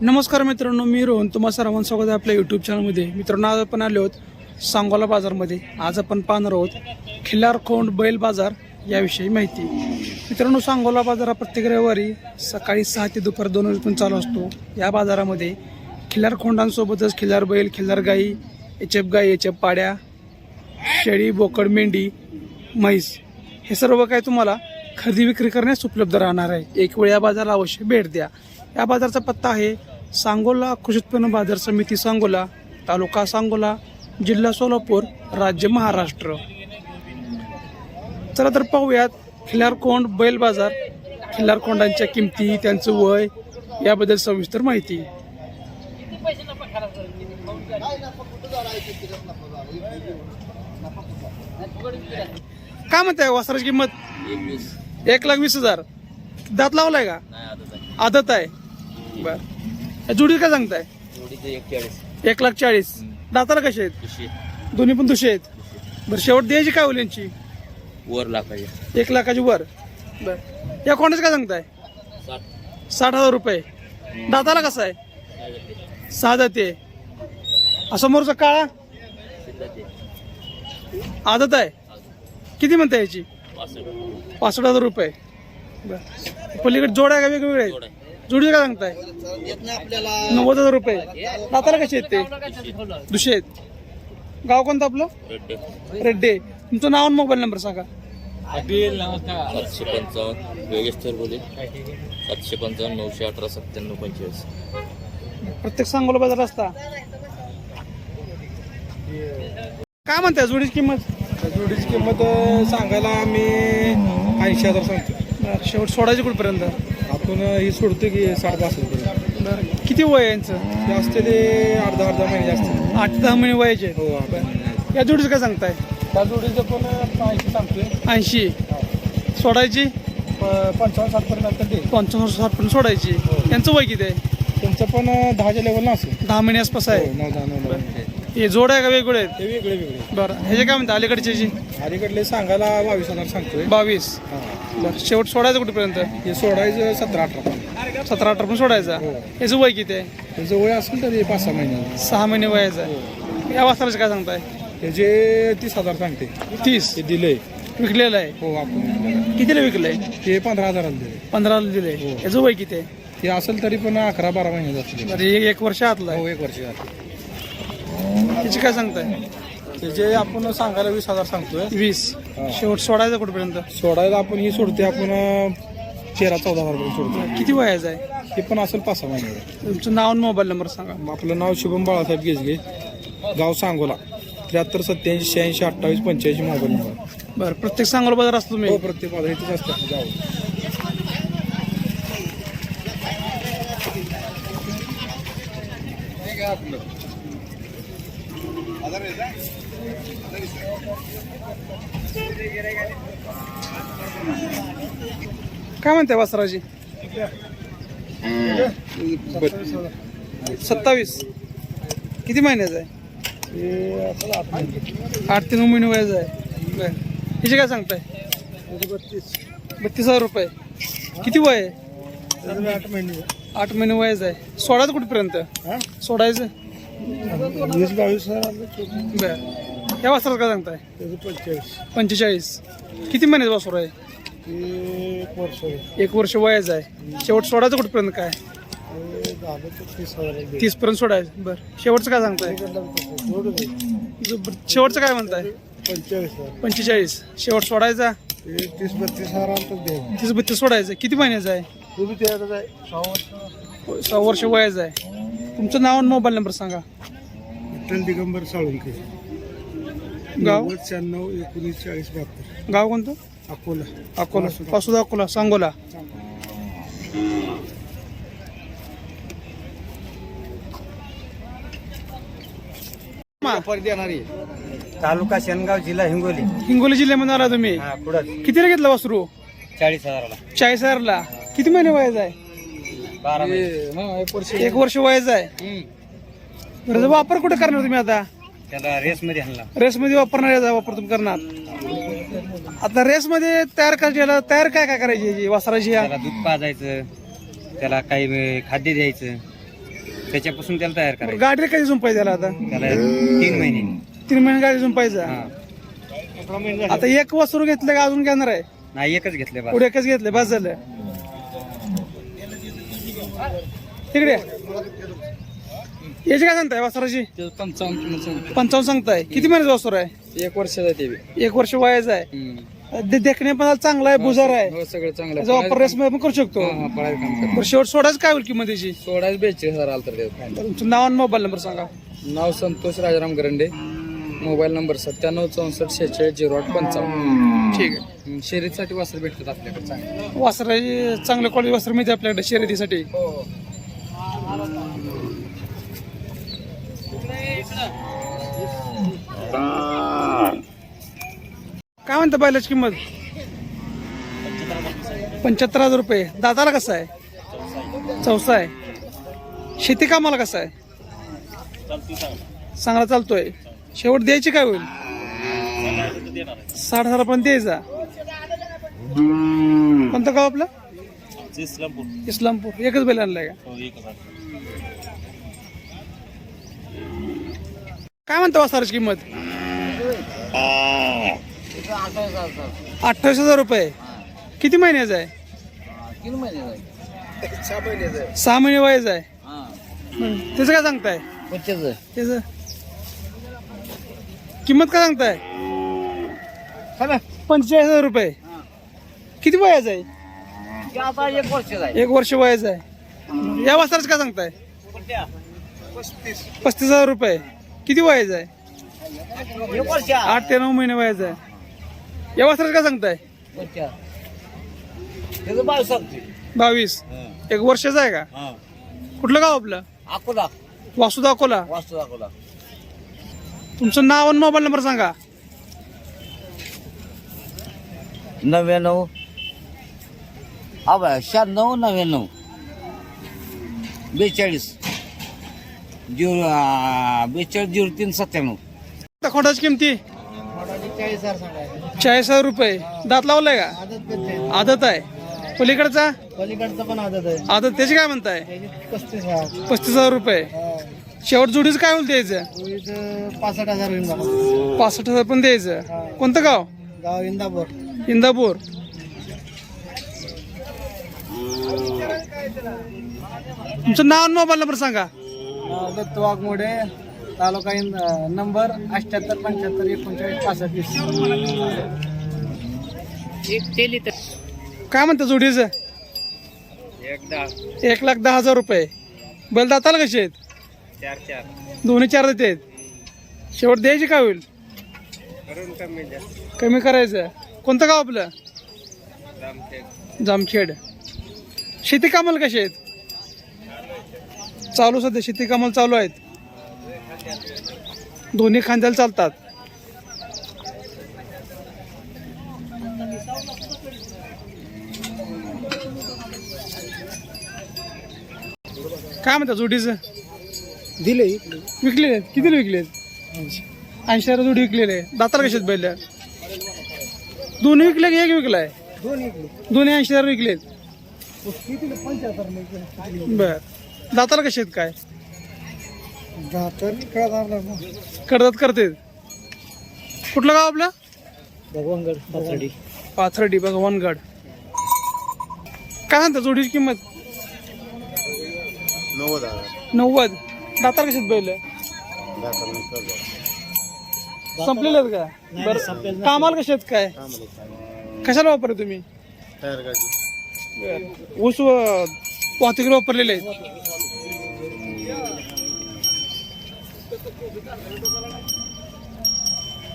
नमस्कार मित्रांनो मी रोहन. तुम्हा सर्वांचं स्वागत आहे आपल्या यूट्यूब चॅनलमध्ये मित्रांनो आज आपण आलो आहोत सांगोला बाजारमध्ये. आज आपण पाहणार आहोत खिल्लार खोंड बैल बाजार याविषयी माहिती. मित्रांनो सांगोला बाजार हा प्रत्येक रविवारी सकाळी सहा ते दुपार दोन वाजेपर्यंत चालू असतो. या बाजारामध्ये खिल्लार खोंडांसोबतच खिल्लार बैल खिल्लार गाई एचएफ गाई एचएफ पाड्या शेळी बोकड मेंढी म्हैस हे सर्व काही तुम्हाला खरेदी विक्री करण्यास उपलब्ध राहणार आहे. एक वेळ या बाजाराला अवश्य भेट द्या. या बाजारचा पत्ता आहे सांगोला कृषी उत्पन्न बाजार समिती सांगोला तालुका सांगोला जिल्हा सोलापूर राज्य महाराष्ट्र. चला तर पाहूयात खिल्लारकोंड बैल बाजार. खिल्लारकोंडांच्या किमती त्यांचं वय याबद्दल सविस्तर माहिती. काय म्हणताय वासराची किंमत? एक लाख वीस हजार. दात लावलाय का? आदत आहे. बर. जोडी काय सांगताय? एक लाख चाळीस. दाताला कसे आहेत? दोन्ही पण दुशे आहेत. बरं शेवट द्यायची काय होईल यांची? वर लाखाचे. एक लाखाची वर. बर. या कोणाचं काय सांगताय? साठ. हजार रुपये. दाताला कसा आहे? सहा जाते. समोरचा काळा? आदत आहे? किती म्हणता याची? पासष्ट. हजार रुपये. बर. पलीकडे जोड आहे का वेगवेगळे जोडी काय सांगताय? नव्वद हजार रुपये. दाताला कसे आहेत ते? दुशे आहेत. गाव कोणतं आपलं? रेड्डे तुमचं नाव आणि मोबाईल नंबर सांगा. सातशे पंचावन्न. योगेश बोले सातशे पंचावन्न नऊशे अठरा सत्त्याण्णव पंचवीस प्रत्येक सांगोला बाजार असता. काय म्हणताय जोडीची किंमत? जोडीची किंमत सांगायला आम्ही ऐंशी हजार सांगतो. शेवट सोडायची कुठपर्यंत? आपण ही सोडतो की साठ पाच रुपये बरं किती वय आहे यांचं? ते असते ते अर्धा अर्धा महिने असते आठ दहा महिने वयाचे हो आपण या जोडीचं काय सांगताय? त्या जोडीचं पण ऐंशी सांगतोय. ऐंशी. सोडायची? प- पंचावन्न साठ पर्यंत ते. पंचावन्न साठ पर्यंत सोडायची त्यांचं वय किती आहे? त्यांचं पण दहाच्या लेवलला असेल. दहा महिने आसपास हो, आहे नऊ दहा नऊ दहा. हे जोड आहे का वेगवेगळे आहेत? ते वेगळे वेगळे. बरं. ह्याचे काय म्हणतात? अलीकडचे जी? अलीकडले सांगायला बावीस हजार सांगतोय. बावीस. हा. बरं शेवट सोडायचं कुठपर्यंत? हे सोडायचं सतरा अठरा. सतरा अठरा पण सोडायचा? हो. याचं वय किती आहे? त्याचं वय असेल तरी पाच सहा महिने. सहा महिने वयाचं आहे. या वासराचं काय सांगताय? त्याचे तीस हजार सांगते. तीस? ते दिले विकलेलं आहे? हो आपण कितीला विकलंय? ते पंधरा हजाराला दिले पंधराला दिले हो. याचं वय किती आहे? ते असेल तरी पण अकरा बारा महिने बरं एक एक वर्ष आतला आहे. हो एक वर्ष जाते त्याची काय सांगताय? त्याचे आपण सांगायला वीस हजार सांगतोय. वीस. हा. शेवट सोडायचं कुठपर्यंत? सोडायला आपण ही सोडते आपण तेरा चौदा हजार रुपये सोडतो. किती वयाचं आहे? ते पण असेल पाच सहा महिने. तुमचं नाव आणि मोबाईल नंबर सांगा. आपलं नाव शुभम बाळासाहेब गेजगे गाव सांगोला त्र्याहत्तर सत्याऐंशी शहाऐंशी अठ्ठावीस पंच्याऐंशी मोबाईल नंबर. बरं प्रत्येक सांगोला बाजार असतो हो तुम्ही प्रत्येक माझा इथेच असतं गाव काय म्हणते वासराची सत्तावीस. किती महिन्याचं आहे? आठ ते नऊ महिने वयाचं आहे. बरं. हिचे काय सांगताय? बत्तीस बत्तीस हजार रुपये. किती वय आहे? आठ महिने आठ महिने वयाचं आहे. सोडायचं कुठपर्यंत? हा? सोडायचं? वीस बावीस हजार बरं. या वासराचं काय सांगताय? त्याचं पंचेचाळीस. पंचेचाळीस. किती महिन्याचं वासर आहे? ते एक वर्ष एक वर्ष वयाचं आहे. शेवट सोडायचं कुठपर्यंत काय? झालं तर तीस हजार पर्यंत सोडायचं. बरं. शेवटचं काय सांगताय? शेवटचं काय म्हणताय? पंचेचाळीस हजार. पंचेचाळीस. शेवट सोडायचा? ते तीस बत्तीस तीस बत्तीस सोडायचं. किती महिन्याचं आहे? तुम्ही सहा वर्ष. सहा वर्ष वयाचं आहे. तुमचं नाव आणि मोबाईल नंबर सांगा. विठ्ठल दिगंबर साळुंके गाव? शहाण्णव एकोणीस चाळीस बहात्तर. गाव कोणतं? अकोला. अकोला. पासुदा अकोला. सांगोला. मा, तालुका शेनगाव जिल्हा हिंगोली. हिंगोली जिल्ह्यामध्ये आला तुम्ही? हा पुढं कितीला घेतला वासरू? चाळीस हजाराला. चाळीस हजारला. किती महिने वयाचा आहे? बारा महिने. एक वर्ष. वयाचा आहे. त्याचा वापर कुठे करणार तुम्ही आता? त्याला रेस मध्ये आणला. रेस मध्ये वापरणार याचा वापर तुम्ही करणार. आता रेस मध्ये तयार करायला तयार काय काय करायची याची? वासराची या? त्याला दूध पाजायचं त्याला काही खाद्य द्यायचं त्याच्यापासून त्याला तयार करायचं. गाडी कधी झुंपाय त्याला आता? त्याला तीन महिने. तीन महिने गाडी झुंपायचा? हा. आता एक वस्तू घेतलं का अजून घेणार आहे? नाही एकच घेतले बा. पुढे एकच घेतलं बस झालं. तिकडे. याची काय सांगताय वासराची? पंचावन्न सांगताय. किती महिन्याचं वासर आहे? एक वर्षाचा ते एक वर्ष वयाचं आहे. दे- देखणे पण चांगला आहे बुजार आहे. सगळं चांगलं त्याचा वापर रेस मध्ये पण करू शकतो. काम शेवट सोडाच काय होईल किंमत त्याची सोळाच बेचाळीस हजार आलं तर तुमचं नाव आणि मोबाईल नंबर सांगा. नाव संतोष राजाराम गरंडे. मोबाईल नंबर सत्त्याण्णव चौसष्ट शेहेचाळीस झिरो आठ पंचावन्न. ठीक आहे. हम्म, शर्यतीसाठी वस्त्र भेटतात आपल्याकडे चांगले. वासराची चांगल्या क्वालिटी वस्त्र मिळते आपल्याकडे शर्यतीसाठी. काय म्हणता बैलाची किंमत? पंच्याहत्तर हजार रुपये. दादाला कसं आहे? चौसा आहे. शेती कामाला कसं आहे? चांगला चालतोय. शेवट द्यायची काय होईल? साठ हजारापर्यंत द्यायचा. कोणतं गाव आपलं? इस्लामपूर. एकच बैल आणलाय का? काय म्हणता वासाराची किंमत? अठ्ठावीस हजार रुपये. किती महिन्याचं आहे? सहा महिने वयाचं आहे. हं. त्याचं काय सांगताय? त्याचं किंमत काय सांगताय? पंचेचाळीस हजार रुपये. किती वयाचं आहे? एक वर्ष एक वर्ष वयाचं आहे. या वासराचं काय सांगताय? पस्तीस हजार रुपये. किती वयाचं आहे? आठ ते नऊ महिने वयाचं आहे. या वासराचं काय सांगताय? बावीस. एक वर्षाचं आहे का? कुठलं गाव आपलं? अकोला. वासुदा अकोला. वास्तू अकोला. तुमचं नाव आणि मोबाईल नंबर सांगा. नव्याण्णव. हा शहाण्णव नव्याण्णव. बेचाळीस. बेचाळीस तीन सत्त्याण्णव. आता खोटाची किमती? चाळीस हजार रुपये. दात लावलाय का? आदत आहे. पलीकडचा? पलीकडचं पण आदत आहे. आदत त्याची काय म्हणताय? त्याची पस्तीस हजार. पस्तीस हजार रुपये. शेवट जोडीचं काय होईल द्यायचं? पासष्ट हजार होईल मला. पासष्ट हजार पण द्यायचं. कोणतं गाव? गाव इंदापूर. इंदापूर. तुमचं नाव आणि मोबाईल नंबर सांगा. दत्त वाघमोडे तालुका इन नंबर अठ्याहत्तर पंच्याहत्तर एकोणचाळीस पासष्ट काय म्हणतात जोडीचं? एकदा एक लाख दहा हजार रुपये. बैल दाताला कसे आहेत? चार चार दोन्ही चार देते आहेत. शेवट द्यायची काय होईल? कमी करायचं. कोणतं गाव आपलं? जामखेड. शेती कामाला कसे आहेत? चालू सध्या शेती कामाला चालू आहेत. दोन्ही खांद्याला चालतात. काय म्हणता जोडीचं? दिले विकलेले आहेत. किती विकले ऐंशी. हजार जोडी विकलेले दाताला कशात बैल दोन्ही विकले की एक विकलाय? दोन्ही ऐंशी हजार विकलेत बर. दाताला कसे आहेत काय? कर्जात करते कुठलं गाव आपलं? भगवानगड पाथर्डी. पाथर्डी भगवानगड. काय सांगता जोडीची किंमत? नव्वद दाताला कशात बैल? संपलेले आहेत का बरं. कामाला कसे आहेत काय? कशाला वापरले तुम्ही. ऊस व- वाहतुकीला वापरलेले आहेत.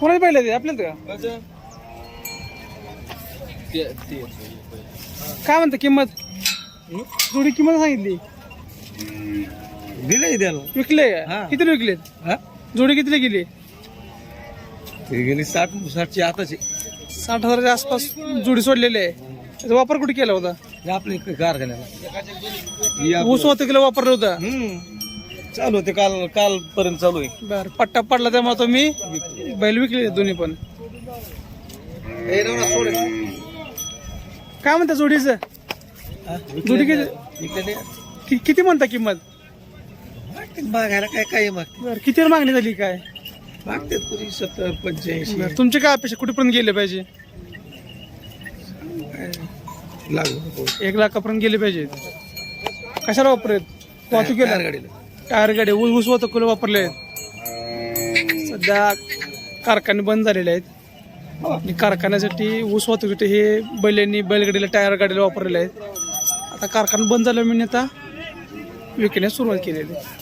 कोणाचे पाहिले ते आपल्याला का? काय म्हणता किंमत? जोडी किंमत सांगितली. दिले त्याला. विकले? का किती विकलेत? जोडी कितीला गेली? ते गेली साठ साठची आताची. साठ हजाराच्या आसपास जोडी सोडलेली आहे. त्याचा वापर कुठे केला होता? आपल्या इकडे कारखान्याला ऊस वाहतुकीला वापरलं होतं? चालू होते काल कालपर्यंत चालू आहे. बर पट्टा पडला त्यामुळे तुम्ही बैल विकले दोन्ही पण. काय म्हणता जोडीचं? जोडी किती? म्हणता किंमत? मागायला काय काही मागते बरं किती मागणी झाली काय? मागतात पुरी सत्तर पंच्याऐंशी. तुमची काय अपेक्षा? कुठेपर्यंत गेले पाहिजे? लागू एक लाखापर्यंत गेले पाहिजे. कशाला वापरत वाहतुकीला टायर गाडी ऊस ऊस वाहतुकीला वापरले? सध्या कारखाने बंद झालेले आहेत. आणि कारखान्यासाठी ऊस वाहतुकीसाठी हे बैलांनी बैलगाडीला टायर गाडीला वापरलेले आहेत. आता कारखाना बंद झाल्यामुळे मी आता विकण्यास सुरुवात केलेली आहे.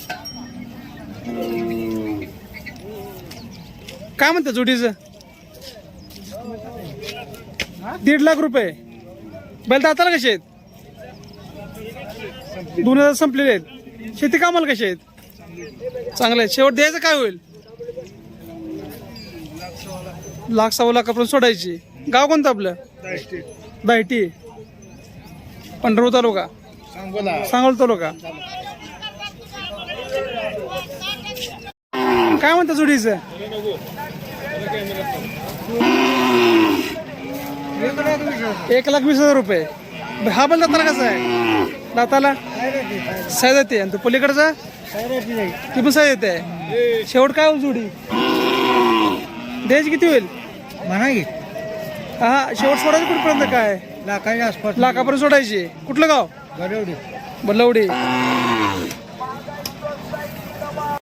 काय म्हणतात जोडीचं? दीड लाख रुपये. बैल दाताला कसे आहेत? दोन हजार संपलेले आहेत. शेती कामाला कसे आहेत? चांगले आहेत शेवट द्यायचं काय होईल? लाख सव्वा लाखापर्यंत सोडायची. गाव कोणतं आपलं? दायटी. पंढरपूर तालुका. सांगोल तालुका. काय म्हणता जोडीचं? एक लाख वीस हजार रुपये. हा पण दाताला कसा आहे? दाताला? साय जाते आणि तो पलीकडचा? ती पण साय येते शेवट काय होईल जोडी? द्यायची किती होईल? म्हणा की हा शेवट सोडायची कुठपर्यंत काय? लाखाच्या आसपास. लाखापर्यंत सोडायची. कुठलं गाव? बल्लवडी